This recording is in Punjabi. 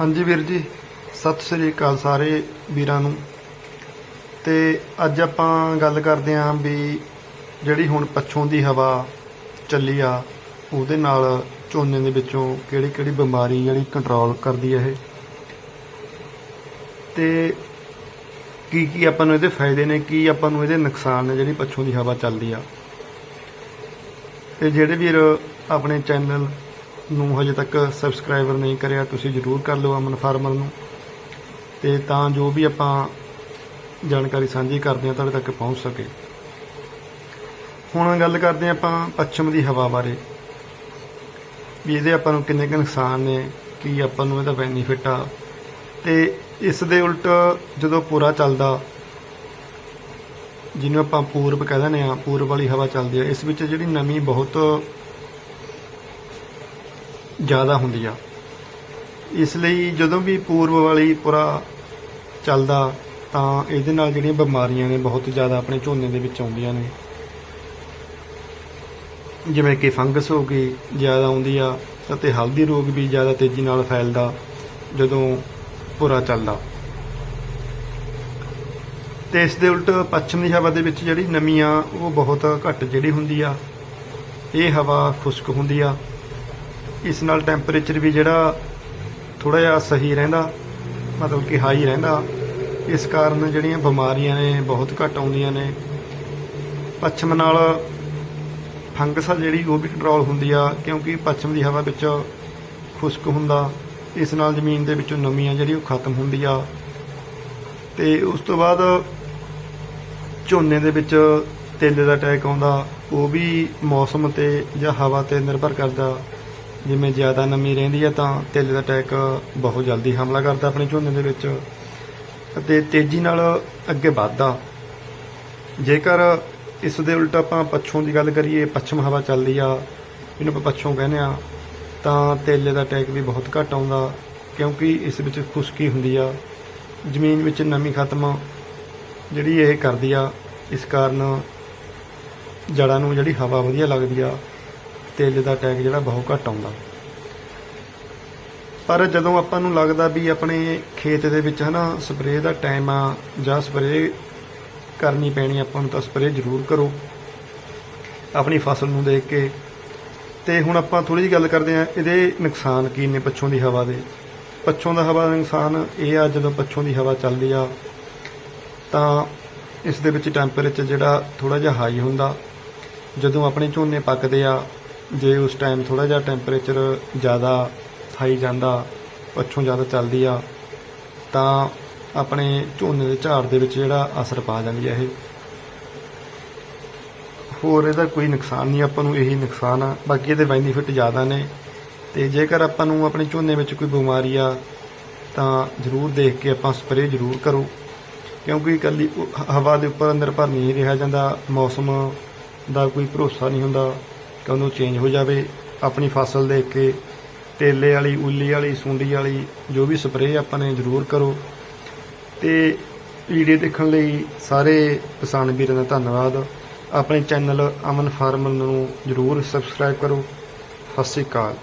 ਹਾਂਜੀ ਵੀਰ ਜੀ, ਸਤਿ ਸ੍ਰੀ ਅਕਾਲ ਸਾਰੇ ਵੀਰਾਂ ਨੂੰ। ਤੇ ਅੱਜ ਆਪਾਂ ਗੱਲ ਕਰਦੇ ਆਂ ਵੀ ਜਿਹੜੀ ਹੁਣ ਪੱਛੋਂ ਦੀ ਹਵਾ ਚੱਲੀ ਆ, ਉਹਦੇ ਨਾਲ ਝੋਨੇ ਦੇ ਵਿੱਚੋਂ ਕਿਹੜੀ ਕਿਹੜੀ ਬਿਮਾਰੀ ਜਿਹੜੀ ਕੰਟਰੋਲ ਕਰਦੀ ਹੈ ਇਹ? ਤੇ ਕੀ ਕੀ ਆਪਾਂ ਨੂੰ ਇਹਦੇ ਫਾਇਦੇ ਨੇ, ਕੀ ਆਪਾਂ ਨੂੰ ਇਹਦੇ ਨੁਕਸਾਨ ਨੇ ਜਿਹੜੀ ਪੱਛੋਂ ਦੀ ਹਵਾ ਚੱਲਦੀ ਆ? ਤੇ ਜਿਹੜੇ ਵੀਰ ਆਪਣੇ ਚੈਨਲ ਨੂੰ ਹਜੇ ਤੱਕ ਸਬਸਕ੍ਰਾਈਬਰ ਨਹੀਂ ਕਰਿਆ, ਤੁਸੀਂ ਜਰੂਰ ਕਰ ਲਓ ਅਮਨ ਫਾਰਮਰ ਨੂੰ। ਤੇ ਤਾਂ ਜੋ ਵੀ ਆਪਾਂ ਜਾਣਕਾਰੀ ਸਾਂਝੀ ਕਰਦੇ ਹਾਂ, ਤੁਹਾਡੇ ਤੱਕ ਪਹੁੰਚ ਸਕੇ। ਹੁਣ ਗੱਲ ਕਰਦੇ ਹਾਂ ਆਪਾਂ ਪੱਛਮ ਦੀ ਹਵਾ ਬਾਰੇ। ਵੀ ਇਹਦੇ ਆਪਾਂ ਨੂੰ ਕਿੰਨੇ ਕੁ ਨੁਕਸਾਨ ਨੇ, ਕੀ ਆਪਾਂ ਨੂੰ ਇਹਦਾ ਬੈਨੀਫਿਟ ਆ। ਤੇ ਇਸ ਦੇ ਉਲਟ ਜਦੋਂ ਪੂਰਾ ਚੱਲਦਾ, ਜਿਹਨੂੰ ਆਪਾਂ ਪੂਰਬ ਕਹਿ ਦਿੰਦੇ ਆ ਪੂਰਬ ਵਾਲੀ ਹਵਾ ਚੱਲਦੀ ਆ ਇਸ ਵਿੱਚ ਜਿਹੜੀ ਨਮੀ ਬਹੁਤ ਜ਼ਿਆਦਾ ਹੁੰਦੀ ਆ। ਇਸ ਲਈ ਜਦੋਂ ਵੀ ਪੂਰਬ ਵਾਲੀ ਪੂਰਾ ਚੱਲਦਾ, ਤਾਂ ਇਹਦੇ ਨਾਲ ਜਿਹੜੀਆਂ ਬਿਮਾਰੀਆਂ ਨੇ ਬਹੁਤ ਜ਼ਿਆਦਾ ਆਪਣੇ ਝੋਨੇ ਦੇ ਵਿੱਚ ਆਉਂਦੀਆਂ ਨੇ। ਜਿਵੇਂ ਕਿ ਫੰਗਸ ਹੋ ਗਈ, ਜ਼ਿਆਦਾ ਆਉਂਦੀ ਆ ਅਤੇ ਹਲਦੀ ਰੋਗ ਵੀ ਜ਼ਿਆਦਾ ਤੇਜ਼ੀ ਨਾਲ ਫੈਲਦਾ ਜਦੋਂ ਪੂਰਾ ਚੱਲਦਾ। ਤੇ ਇਸ ਦੇ ਉਲਟ ਪੱਛਮੀ ਹਵਾ ਦੇ ਵਿੱਚ ਜਿਹੜੀ ਨਮੀ ਆ, ਉਹ ਬਹੁਤ ਘੱਟ ਜਿਹੜੀ ਹੁੰਦੀ ਆ, ਇਹ ਹਵਾ ਖੁਸ਼ਕ ਹੁੰਦੀ ਆ। ਇਸ ਨਾਲ ਟੈਂਪਰੇਚਰ ਵੀ ਜਿਹੜਾ ਥੋੜਾ ਜਿਹਾ ਸਹੀ ਰਹਿੰਦਾ, ਮਤਲਬ ਕਿ ਹਾਈ ਰਹਿੰਦਾ। ਇਸ ਕਾਰਨ ਜਿਹੜੀਆਂ ਬਿਮਾਰੀਆਂ ਨੇ ਬਹੁਤ ਘੱਟ ਆਉਂਦੀਆਂ ਨੇ। ਪੱਛਮ ਨਾਲ ਫੰਗਸ ਆ ਜਿਹੜੀ, ਉਹ ਵੀ ਕੰਟਰੋਲ ਹੁੰਦੀ ਆ, ਕਿਉਂਕਿ ਪੱਛਮ ਦੀ ਹਵਾ ਵਿੱਚ ਖੁਸ਼ਕ ਹੁੰਦਾ। ਇਸ ਨਾਲ ਜ਼ਮੀਨ ਦੇ ਵਿੱਚੋਂ ਨਮੀ ਆ ਜਿਹੜੀ, ਉਹ ਖਤਮ ਹੁੰਦੀ ਆ। ਤੇ ਉਸ ਤੋਂ ਬਾਅਦ ਝੋਨੇ ਦੇ ਵਿੱਚ ਤੇਲੇ ਦਾ ਅਟੈਕ ਆਉਂਦਾ। ਉਹ ਵੀ ਮੌਸਮ ਤੇ ਜਾਂ ਹਵਾ ਤੇ ਨਿਰਭਰ ਕਰਦਾ। ਜਿਵੇਂ ਜ਼ਿਆਦਾ ਨਮੀ ਰਹਿੰਦੀ ਹੈ ਤਾਂ ਤੇਲੇ ਦਾ ਅਟੈਕ ਬਹੁਤ ਜਲਦੀ ਹਮਲਾ ਕਰਦਾ ਆਪਣੇ ਝੋਨੇ ਦੇ ਵਿੱਚ। ਅਤੇ ਤੇਜ਼ੀ ਨਾਲ ਅੱਗੇ ਵੱਧਦਾ। ਜੇਕਰ ਇਸ ਦੇ ਉਲਟ ਆਪਾਂ ਪੱਛੋਂ ਦੀ ਗੱਲ ਕਰੀਏ, ਪੱਛਮ ਹਵਾ ਚੱਲਦੀ ਆ, ਇਹਨੂੰ ਆਪਾਂ ਪੱਛੋਂ ਕਹਿੰਦੇ ਆ, ਤਾਂ ਤੇਲੇ ਦਾ ਅਟੈਕ ਵੀ ਬਹੁਤ ਘੱਟ ਆਉਂਦਾ, ਕਿਉਂਕਿ ਇਸ ਵਿੱਚ ਖੁਸ਼ਕੀ ਹੁੰਦੀ ਆ। ਜ਼ਮੀਨ ਵਿੱਚ ਨਮੀ ਖਤਮ ਜਿਹੜੀ ਇਹ ਕਰਦੀ ਆ, ਇਸ ਕਾਰਨ ਜੜਾਂ ਨੂੰ ਜਿਹੜੀ ਹਵਾ ਵਧੀਆ ਲੱਗਦੀ ਆ। ਤੇਲ ਦਾ ਅਟੈਕ ਜਿਹੜਾ ਬਹੁਤ ਘੱਟ ਆਉਂਦਾ। ਪਰ ਜਦੋਂ ਆਪਾਂ ਨੂੰ ਲੱਗਦਾ ਵੀ ਆਪਣੇ ਖੇਤ ਦੇ ਵਿੱਚ ਹਨਾ ਸਪਰੇਅ ਦਾ ਟਾਈਮ ਆ ਜਾਂ ਸਪਰੇਅ ਕਰਨੀ ਪੈਣੀ ਆਪਾਂ ਨੂੰ ਤਾਂ ਸਪਰੇਅ ਜ਼ਰੂਰ ਕਰੋ। ਆਪਣੀ ਫਸਲ ਨੂੰ ਦੇਖ ਕੇ। ਤੇ ਹੁਣ ਆਪਾਂ ਥੋੜੀ ਜਿਹੀ ਗੱਲ ਕਰਦੇ ਆ ਇਹਦੇ ਨੁਕਸਾਨ ਕੀ ਨੇ ਪੱਛੋਂ ਦੀ ਹਵਾ ਦੇ? ਪੱਛੋਂ ਦਾ ਹਵਾ ਦਾ ਨੁਕਸਾਨ ਇਹ ਆ, ਜਦੋਂ ਪੱਛੋਂ ਦੀ ਹਵਾ ਚੱਲਦੀ ਆ, ਤਾਂ ਇਸ ਦੇ ਵਿੱਚ ਟੈਂਪਰੇਚਰ ਜਿਹੜਾ ਥੋੜਾ ਜਿਹਾ ਹਾਈ ਹੁੰਦਾ। ਜਦੋਂ ਆਪਣੇ ਝੋਨੇ ਪੱਕਦੇ ਆ ਜੇ ਉਸ ਟਾਈਮ ਥੋੜਾ ਜਿਹਾ ਟੈਂਪਰੇਚਰ ਜ਼ਿਆਦਾ ਹਾਈ ਜਾਂਦਾ, ਪੱਛੋਂ ਜ਼ਿਆਦਾ ਚੱਲਦੀ ਆ, ਤਾਂ ਆਪਣੇ ਝੋਨੇ ਦੇ ਝਾੜ ਦੇ ਵਿੱਚ ਜਿਹੜਾ ਅਸਰ ਪਾ ਜਾਂਦੀ ਹੈ ਇਹ। ਹੋਰ ਇਹਦਾ ਕੋਈ ਨੁਕਸਾਨ ਨਹੀਂ, ਆਪਾਂ ਨੂੰ ਇਹੀ ਨੁਕਸਾਨ ਆ। ਬਾਕੀ ਇਹਦੇ ਬੈਨੀਫਿਟ ਜ਼ਿਆਦਾ ਨੇ ਤੇ ਜੇਕਰ ਆਪਾਂ ਨੂੰ ਆਪਣੇ ਝੋਨੇ ਵਿੱਚ ਕੋਈ ਬਿਮਾਰੀ ਆ, ਤਾਂ ਜ਼ਰੂਰ ਦੇਖ ਕੇ ਆਪਾਂ ਸਪਰੇਅ ਜ਼ਰੂਰ ਕਰੋ। ਕਿਉਂਕਿ ਇਕੱਲੀ ਹਵਾ ਦੇ ਉੱਪਰ ਅੰਦਰ ਭਰ ਨਹੀਂ ਰਿਹਾ ਜਾਂਦਾ, ਮੌਸਮ ਦਾ ਕੋਈ ਭਰੋਸਾ ਨਹੀਂ ਹੁੰਦਾ। ਕਦੋਂ ਚੇਂਜ ਹੋ ਜਾਵੇ, ਆਪਣੀ ਫਸਲ ਦੇਖ ਕੇ ਤੇਲੇ ਵਾਲੀ, ਉੱਲੀ ਵਾਲੀ, ਸੁੰਡੀ ਵਾਲੀ, ਜੋ ਵੀ ਸਪਰੇਅ ਆਪਾਂ ਨੇ ਜ਼ਰੂਰ ਕਰੋ। ਤੇ ਵੀਡੀਓ ਦੇਖਣ ਲਈ ਸਾਰੇ ਕਿਸਾਨ ਵੀਰਾਂ ਦਾ ਧੰਨਵਾਦ। ਆਪਣੇ ਚੈਨਲ ਅਮਨ ਫਾਰਮਰ ਨੂੰ ਜ਼ਰੂਰ ਸਬਸਕ੍ਰਾਈਬ ਕਰੋ। ਸਤਿ ਸ਼੍ਰੀ ਅਕਾਲ।